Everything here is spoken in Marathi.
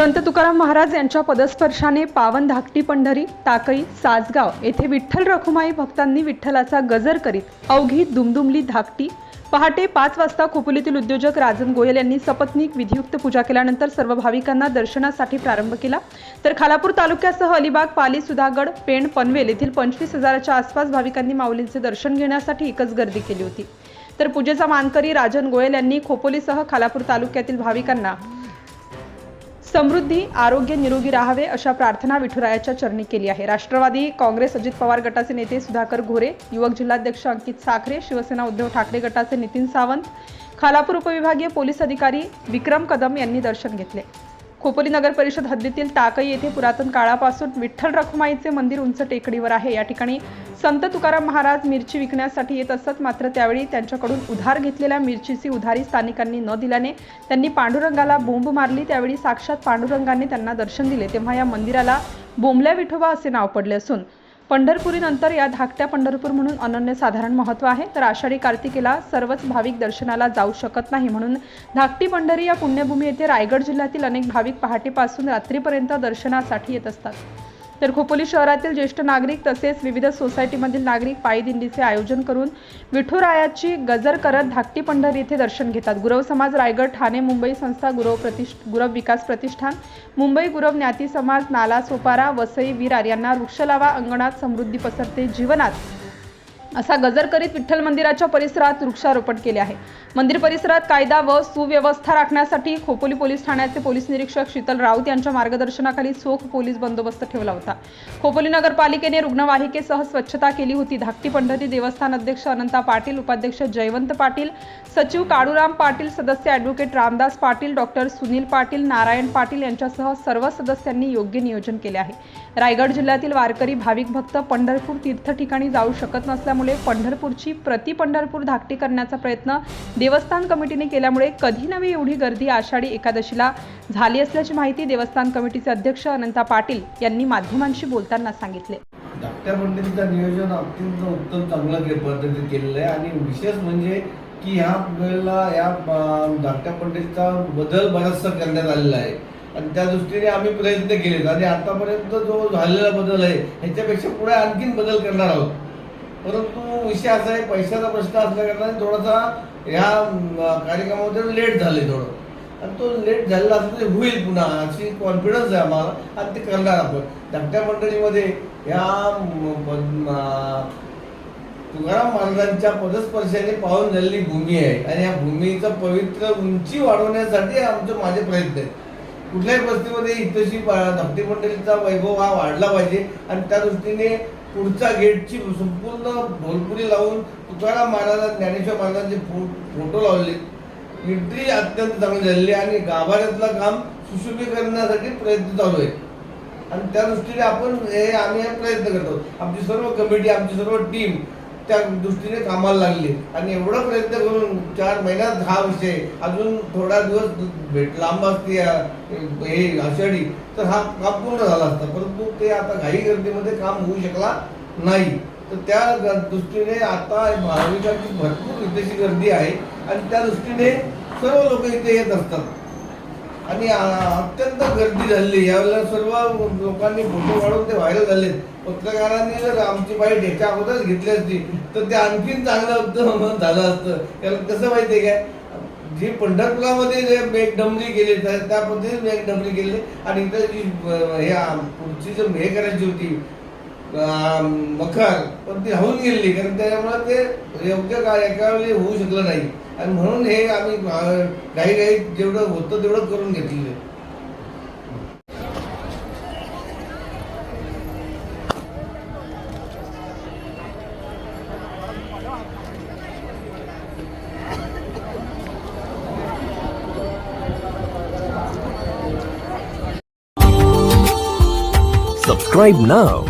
संत तुकाराम महाराज यांच्या पदस्पर्शाने पावन धाकटी पंढरी टाकळी सासगाव येथे विठ्ठल रखुमाई भक्तांनी विठ्ठलाचा गजर करीत अवघी दुमदुमली धाकटी पहाटे पाच वाजता खोपोलीतील उद्योजक राजन गोयल यांनी सपत्नीक विधियुक्त पूजा केल्यानंतर सर्व भाविकांना दर्शनासाठी प्रारंभ केला. तर खालापूर तालुक्यासह अलिबाग पाली सुधागड पेण पनवेल येथील पंचवीस हजाराच्या आसपास भाविकांनी माऊलींचे दर्शन घेण्यासाठी एकच गर्दी केली होती. तर पूजेचा मानकरी राजन गोयल यांनी खोपोलीसह खालापूर तालुक्यातील भाविकांना समृद्धी आरोग्य निरोगी राहावे अशा प्रार्थना विठुरायाच्या चरणी केली आहे. राष्ट्रवादी काँग्रेस अजित पवार गटाचे नेते सुधाकर घोरे युवक जिल्हाध्यक्ष अंकित साखरे शिवसेना उद्धव ठाकरे गटाचे नितीन सावंत खालापूर उपविभागीय पोलीस अधिकारी विक्रम कदम यांनी दर्शन घेतले. खोपोली नगर परिषद हद्दीतील टाकई येथे पुरातन काळापासून विठ्ठल रखुमाईचे मंदिर उंच टेकडीवर आहे. या ठिकाणी संत तुकाराम महाराज मिरची विकण्यासाठी येत असत. मात्र त्यावेळी त्यांच्याकडून उधार घेतलेल्या मिरचीची उधारी स्थानिकांनी न दिल्याने त्यांनी पांडुरंगाला बोंब मारली. त्यावेळी साक्षात पांडुरंगाने त्यांना दर्शन दिले. तेव्हा या मंदिराला बोंबल्या विठोबा असे नाव पडले असून पंढरपुरीनंतर या धाकट्या पंढरपूर म्हणून अनन्यसाधारण महत्त्व आहे. तर आषाढी कार्तिकेला सर्वच भाविक दर्शनाला जाऊ शकत नाही म्हणून धाकटी पंढरी या पुण्यभूमी येथे रायगड जिल्ह्यातील अनेक भाविक पहाटेपासून रात्रीपर्यंत दर्शनासाठी येत असतात. तर खोपोली शहरातील ज्येष्ठ नागरिक तसेच विविध सोसायटीमधील नागरिक पायी दिंडीचे आयोजन करून विठुरायाची गजर करत धाकटी पंढरी येथे दर्शन घेतात. गुरव समाज रायगड ठाणे मुंबई संस्था गुरव प्रतिष्ठ गुरव विकास प्रतिष्ठान मुंबई गुरव ज्ञाती समाज नाला सोपारा वसई विरार यांना वृक्ष लावा अंगणात समृद्धी पसरते जीवनात असा गजर करीत विठ्ठल मंदिराच्या परिसरात वृक्षारोपण केले आहे. मंदिर परिसरात कायदा व सुव्यवस्था राखण्यासाठी खोपोली पोलीस ठाण्याचे पोलीस निरीक्षक शीतल राऊत यांच्या मार्गदर्शनाखाली चोख पोलीस बंदोबस्त ठेवला होता. खोपोली नगरपालिकेने रुग्णवाहिकेसह स्वच्छता केली होती. धाकटी पंढरी देवस्थान अध्यक्ष अनंता पाटील उपाध्यक्ष जयवंत पाटील सचिव काळूराम पाटील सदस्य ॲडव्होकेट रामदास पाटील डॉक्टर सुनील पाटील नारायण पाटील यांच्यासह सर्व सदस्यांनी योग्य नियोजन केले आहे. रायगड जिल्ह्यातील वारकरी भाविक भक्त पंढरपूर तीर्थ ठिकाणी जाऊ शकत नसल्यामुळे पंढरपूरची प्रति पंढरपूर धाकटी करण्याचा प्रयत्न देवस्थान कमिटीने केल्यामुळे कधी नव्हे एवढी गर्दी आषाढी एकादशीला झाली असल्याची माहिती देवस्थान कमिटीचे अध्यक्ष अनंता पाटील यांनी माध्यमांशी बोलताना सांगितले. धाकट्या मंडळीचं नियोजन अत्यंत उत्तम चांगलं पद्धतीत केलेलं आहे आणि विशेष म्हणजे की ह्या वेळेला या धाकट्या पंडितचा बदल बराचसा करण्यात आलेला आहे. आणि त्या दृष्टीने आम्ही प्रयत्न केलेत आणि आतापर्यंत जो झालेला बदल आहे ह्याच्यापेक्षा पुढे आणखीन बदल करणार आहोत. परंतु विषय असा आहे पैशाचा प्रश्न असल्याकारणाने थोडासा ह्या कार्यक्रमामध्ये लेट झाले थोडं. आणि तो लेट झालेला असं ते होईल पुन्हा अशी कॉन्फिडन्स आहे आम्हाला आणि ते करणार आपण. धाकट्या मंडळीमध्ये ह्या प- तुकाराम महाराजांच्या पदस्पर्शाने पाहून झालेली भूमी आहे. आणि या भूमीचं पवित्र उंची वाढवण्यासाठी आमचे माझे प्रयत्न आहेत. कुठल्याही परिस्थितीमध्ये इथशी धाकटी मंडळीचा वैभव हा वाढला पाहिजे. आणि त्या दृष्टीने पुढच्या गेटची संपूर्ण भोलपुरी लावून तुकाराम महाराजांना ज्ञानेश्वर महाराजांचे फो- फोटो लावले. एंट्री अत्यंत चांगली झालेली आहे आणि गाभाऱ्यातलं काम सुशोभीकरणासाठी प्रयत्न चालू आहे. आणि त्या दृष्टीने आपण हे आम्ही प्रयत्न करतो आमची सर्व कमिटी आमची सर्व टीम त्या दृष्टीने कामाला लागले. आणि एवढा प्रयत्न करून चार महिन्यात हा विषय अजून थोडा दिवस भेट लांब असते या- हे आषाढी तर हा काम पूर्ण झाला असता. परंतु ते आता घाई गर्दीमध्ये काम होऊ शकला नाही. तर त्या दृष्टीने आता भाविकांची भरपूर इथेची गर्दी आहे. आणि त्या दृष्टीने सर्व लोक इथे येत असतात. आणि अत्यंत गर्दी झाली यावेळेला सर्व लोकांनी फोटो काढून ते व्हायरल झाले. पत्रकारांनी जर आमची बाई ढेच्या अगोदरच घेतली असती तर ते आणखीन चांगलं झालं असतं. त्याला कसं माहितीये काय? जी पंढरपुरामध्ये जे मेघडंबरी गेले त्या त्या पद्धतीने मेघडंबरी गेले आणि इथं जी हे पुढची जी हे करायची होती मखर पण ती राहून गेली कारण त्याच्यामुळे ते योग्य काय एका वेळी होऊ शकलं नाही आणि म्हणून हे आम्ही घाई घाई जेवढं होतं तेवढं करून घेतलेलं. Subscribe now.